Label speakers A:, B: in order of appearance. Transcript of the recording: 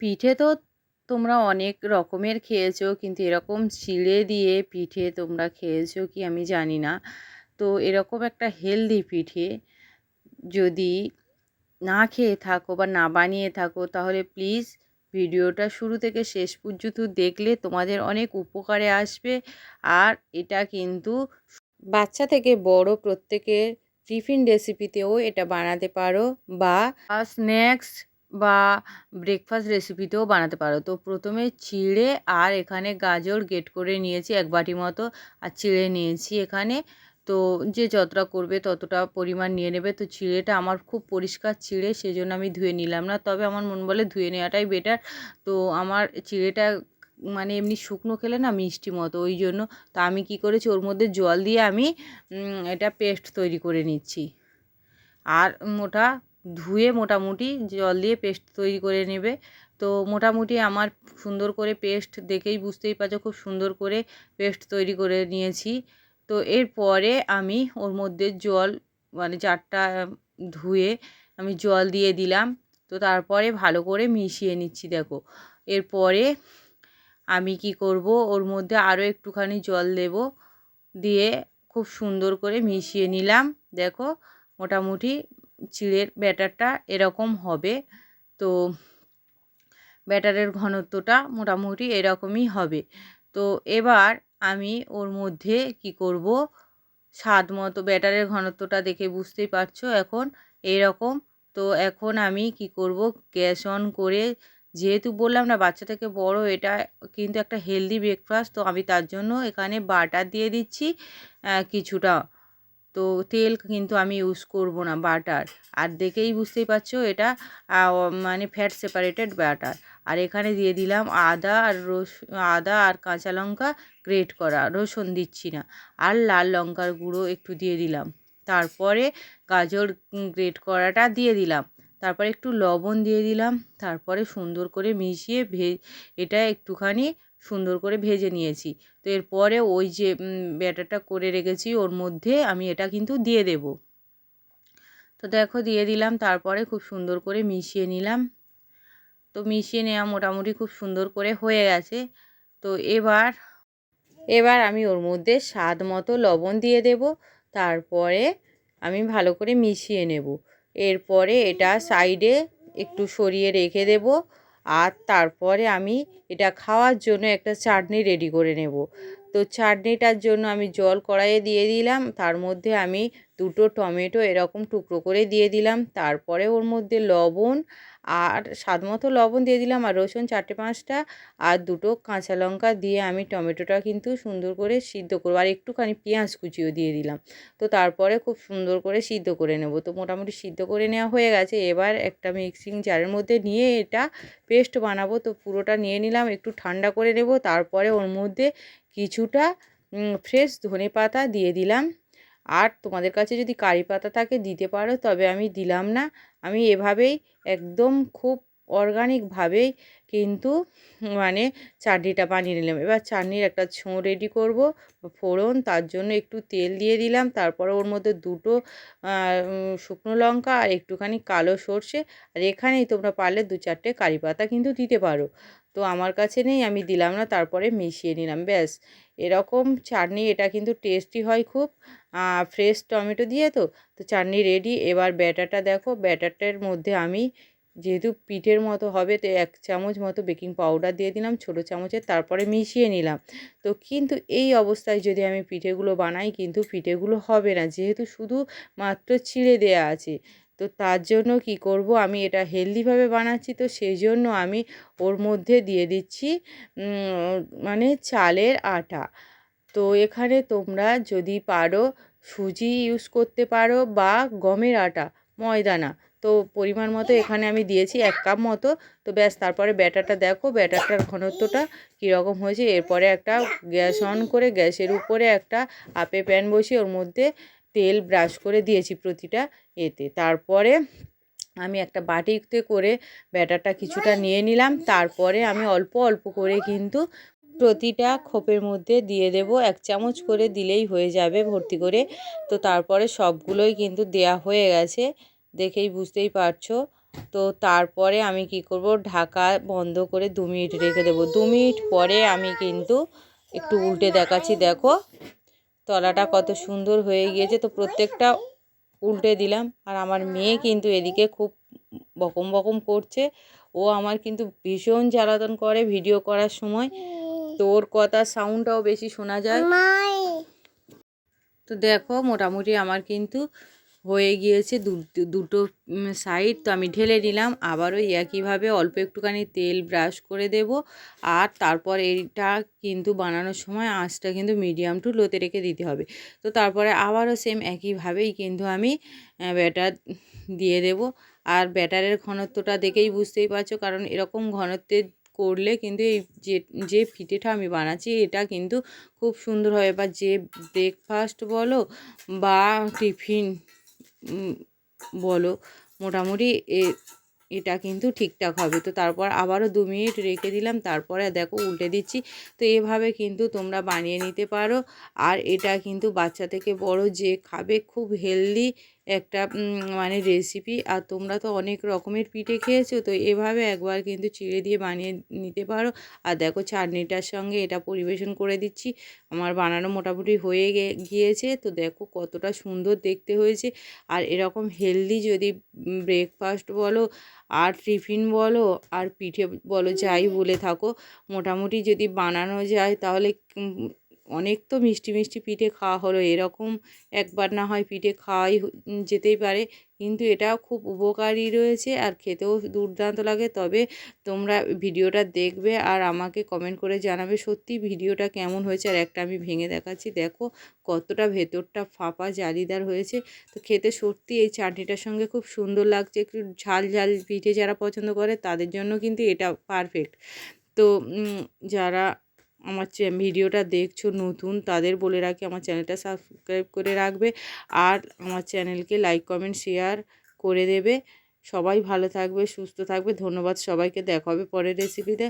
A: পিঠে তো তোমরা অনেক রকমের খেয়েছো, কিন্তু এরকম চিড়ে দিয়ে পিঠে তোমরা খেয়েছো কি আমি জানি না। তো এরকম একটা হেলদি পিঠে যদি না খেয়ে থাকো বা না বানিয়ে থাকো, তাহলে প্লিজ ভিডিওটা শুরু থেকে শেষ পর্যন্ত দেখলে তোমাদের অনেক উপকারে আসবে। আর এটা কিন্তু বাচ্চা থেকে বড় প্রত্যেকের টিফিন রেসিপিতেও এটা বানাতে পারো বা স্ন্যাক্স বা ব্রেকফাস্ট রেসিপিতেও বানাতে পারো। তো প্রথমে চিড়ে আর এখানে গাজর গেট করে নিয়েছি এক বাটি মতো আর চিড়ে নিয়েছি এখানে। তো যে যতটা করবে ততটা পরিমাণ নিয়ে নেবে। তো চিড়েটা আমার খুব পরিষ্কার চিড়ে সেই জন্য আমি ধুয়ে নিলাম না। তবে আমার মন বলে ধুয়ে নেওয়াটাই বেটার তো আমার চিড়েটা মানে এমনি শুকনো খেলে না মিষ্টি মতো ওই জন্য। তা আমি কি করেছি? ওর মধ্যে জল দিয়ে আমি এটা পেস্ট তৈরি করে নিচ্ছি। আর মোটা ধুয়ে মোটামুটি জল দিয়ে পেস্ট তৈরি করে নেবে। তো মোটামুটি আমার সুন্দর করে পেস্ট দেখেই বুঝতেই পারছ, খুব সুন্দর করে পেস্ট তৈরি করে নিয়েছি। তো এরপরে আমি ওর মধ্যে জল মানে চারটা ধুয়ে আমি জল দিয়ে দিলাম। তো তারপরে ভালো করে মিশিয়ে নিচ্ছি, দেখো। এরপরে আমি কি করব, ওর মধ্যে আরও একটুখানি জল দেব, দিয়ে খুব সুন্দর করে মিশিয়ে নিলাম, দেখো। মোটামুটি চিড়ের ব্যাটারটা এরকম হবে। তো ব্যাটারের ঘনত্বটা মোটামুটি এরকমই হবে। তো এবার আমি ওর মধ্যে কি করব? স্বাদ মতো ব্যাটারের ঘনত্বটা দেখে বুঝতেই পারছ এখন? এরকম তো এখন আমি কি করব? গ্যাস অন করে যেহেতু বললাম না বাচ্চা থেকে বড়, এটা কিন্তু একটা হেলদি ব্রেকফাস্ট, তো আমি তার জন্য এখানে বাটার দিয়ে দিচ্ছি কিছুটা। তো তেল কিন্তু আমি ইউজ করব না বাটার আর দেখেই বুঝতেই পারছ এটা মানে ফ্যাট সেপারেটেড বাটার আর এখানে দিয়ে দিলাম আদা আর রস, আদা আর কাঁচা লঙ্কা গ্রেট করা, রসুন দিচ্ছি না। আর লাল লঙ্কার গুঁড়ো একটু দিয়ে দিলাম। তারপরে গাজর গ্রেট করাটা দিয়ে দিলাম। তারপরে একটু লবণ দিয়ে দিলাম, তারপরে সুন্দর করে মিশিয়ে ভে, এটা একটুখানি সুন্দর করে ভেজে নিয়েছি। তো এরপরে ওই যে ব্যাটারটা করে রেখেছি, ওর মধ্যে আমি এটা কিন্তু দিয়ে দেব। তো দেখো, দিয়ে দিলাম, তারপরে খুব সুন্দর করে মিশিয়ে নিলাম। তো মিশিয়ে নেওয়া মোটামুটি খুব সুন্দর করে হয়ে গেছে। তো এবার এবার আমি ওর মধ্যে স্বাদ মতো লবণ দিয়ে দেব, তারপরে আমি ভালো করে মিশিয়ে নেব। এরপরে এটা সাইডে একটু সরিয়ে রেখে দেব আর তারপরে আমি এটা খাওয়ার জন্য একটা চাটনি রেডি করে নেব। তো চাটনিটার জন্য আমি জল কড়াইয়ে দিয়ে দিলাম, তার মধ্যে আমি দুটো টমেটো এরকম টুকরো করে দিয়ে দিলাম। তারপরে ওর মধ্যে লবণ আর স্বাদ মতো লবণ দিয়ে দিলাম আর রসুন চারটে পাঁচটা আর দুটো কাঁচা লঙ্কা দিয়ে আমি টমেটোটা কিন্তু সুন্দর করে সিদ্ধ করব আর একটুখানি পেঁয়াজ কুচিও দিয়ে দিলাম। তো তারপরে খুব সুন্দর করে সিদ্ধ করে নেব। তো মোটামুটি সিদ্ধ করে নেওয়া হয়ে গেছে। এবার একটা মিক্সিং জারের মধ্যে নিয়ে এটা পেস্ট বানাবো। তো পুরোটা নিয়ে নিলাম, একটু ঠান্ডা করে নেব। তারপরে ওর মধ্যে কিছুটা ফ্রেশ ধনে পাতা দিয়ে দিলাম। আর তোমাদের কাছে যদি কারি পাতা থাকে দিতে পারো, তবে আমি দিলাম না। আমি এভাবেই একদম খুব অর্গানিকভাবেই কিন্তু মানে চাটনিটা বানিয়ে নিলাম। এবার চাটনির একটা ছোঁ রেডি করব, ফোড়ন, তার জন্য একটু তেল দিয়ে দিলাম। তারপরে ওর মধ্যে দুটো শুকনো লঙ্কা আর একটুখানি কালো সর্ষে। আর এখানেই তোমরা পারলে দু চারটে কারি পাতা কিন্তু দিতে পারো। তো আমার কাছে নেই, আমি দিলাম না, তারপরে মিশিয়ে নিলাম, ব্যাস। এরকম চাটনি, এটা কিন্তু টেস্টি হয় খুব। ফ্রেশ টমেটো দিয়ে তো তো চাটনি রেডি এবার ব্যাটারটা দেখো, ব্যাটারটার মধ্যে আমি যেহেতু পিঠের মতো হবে, তো এক চামচ মতো বেকিং পাউডার দিয়ে দিলাম, ছোটো চামচের তারপরে মিশিয়ে নিলাম। তো কিন্তু এই অবস্থায় যদি আমি পিঠেগুলো বানাই, কিন্তু পিঠেগুলো হবে না। যেহেতু শুধু মাত্র ছিঁড়ে দেয়া আছে তো তার জন্য কি করব? আমি এটা হেলদিভাবে বানাচ্ছি, তো সেই জন্য আমি ওর মধ্যে দিয়ে দিচ্ছি মানে চালের আটা। তো এখানে তোমরা যদি পারো সুজি ইউজ করতে পারো বা গমের আটা ময়দানা তো পরিমাণ মতো এখানে আমি দিয়েছি এক কাপ মতো। তো ব্যাস, তারপরে ব্যাটারটা দেখো, ব্যাটারটার ঘনত্বটা কীরকম হয়েছে। এরপরে একটা গ্যাস অন করে, গ্যাসের উপরে একটা আপে প্যান বসিয়ে ওর মধ্যে তেল ব্রাশ করে দিয়েছি প্রতিটা। এতে। তারপরে আমি একটা বাটিতে করে ব্যাটারটা কিছুটা নিয়ে নিলাম। তারপরে আমি অল্প অল্প করে কিন্তু প্রতিটা খোপের মধ্যে দিয়ে দেব। এক চামচ করে দিলেই হয়ে যাবে ভর্তি করে। তো তারপরে সবগুলোই কিন্তু দেয়া হয়ে গেছে। দেখেই বুঝতেই পারছ। তো তারপরে আমি কি করব? ঢাকা বন্ধ করে দু মিনিট রেখে দেবো। দু মিনিট পরে আমি কিন্তু একটু উল্টে দেখাচ্ছি। দেখো, তলাটা কত সুন্দর হয়ে গিয়েছে। তো প্রত্যেকটা উল্টে দিলাম। আর আমার মেয়ে কিন্তু এদিকে খুব বকম বকম করছে। ও আমার কিন্তু ভীষণ জ্বালাতন করে ভিডিও করার সময়। তো ওর কথা সাউন্ডটাও বেশি শোনা যায়। তো দেখো মোটামুটি আমার কিন্তু হয়ে গিয়েছে দুটো সাইড তো আমি ঢেলে নিলাম। আবারও একইভাবে অল্প একটুখানি তেল ব্রাশ করে দেব। আর তারপর এইটা কিন্তু বানানোর সময় আঁচটা কিন্তু মিডিয়াম টু লোতে রেখে দিতে হবে। তো তারপরে আবারও সেম একইভাবেই কিন্তু আমি ব্যাটার দিয়ে দেব। আর ব্যাটারের ঘনত্বটা দেখেই বুঝতেই পারছ, কারণ এরকম ঘনত্বের করলে কিন্তু এই যে যে পিঠেটা আমি বানাচ্ছি, এটা কিন্তু খুব সুন্দর হবে। বা যে ব্রেকফাস্ট বলো বা টিফিন বলো। মোটামুটি এটা কিন্তু ঠিকঠাক হবে। তো তারপর আবারও দু মিনিট রেখে দিলাম। তারপরে দেখো উল্টে দিচ্ছি। তো এভাবে কিন্তু তোমরা বানিয়ে নিতে পারো। আর এটা কিন্তু বাচ্চা থেকে বড় যে খাবে খুব হেলদি একটা মানে রেসিপি আর তোমরা তো অনেক রকমের পিঠে খেয়েছো। তো এভাবে একবার কিন্তু চিড়ে দিয়ে বানিয়ে নিতে পারো। আর দেখো চাটনিটার সঙ্গে এটা পরিবেশন করে দিচ্ছি। আমার বানানো মোটামুটি হয়ে গিয়েছে। তো দেখো কতটা সুন্দর দেখতে হয়েছে। আর এরকম হেলদি যদি ব্রেকফাস্ট বলো, আর টিফিন বলো, আর পিঠে বলো, যাই বলে থাকো, মোটামুটি যদি বানানো যায়, তাহলে অনেক তো মিষ্টি মিষ্টি পিঠে খাওয়া হলো, এরকম একবার না হয় পিঠে খাওয়াই যেতেই পারে। কিন্তু এটা খুব উপকারী রয়েছে আর খেতেও দুর্দান্ত লাগে। তবে তোমরা ভিডিওটা দেখবে আর আমাকে কমেন্ট করে জানাবে সত্যি ভিডিওটা কেমন হয়েছে আর একটা আমি ভেঙে দেখাচ্ছি। দেখো কতটা ভেতরটা ফাঁপা জালিদার হয়েছে। তো খেতে সত্যি এই চাটনিটার সঙ্গে খুব সুন্দর লাগছে। একটু ঝাল ঝাল পিঠে যারা পছন্দ করে তাদের জন্য কিন্তু এটা পারফেক্ট তো যারা আমার ভিডিওটা দেখছ নতুন, তাদের বলে রাখি আমার চ্যানেলটা সাবস্ক্রাইব করে রাখবে আর আমার চ্যানেলকে লাইক, কমেন্ট, শেয়ার করে দেবে। সবাই ভালো থাকবে, সুস্থ থাকবে। ধন্যবাদ সবাইকে। দেখা হবে পরের রেসিপিতে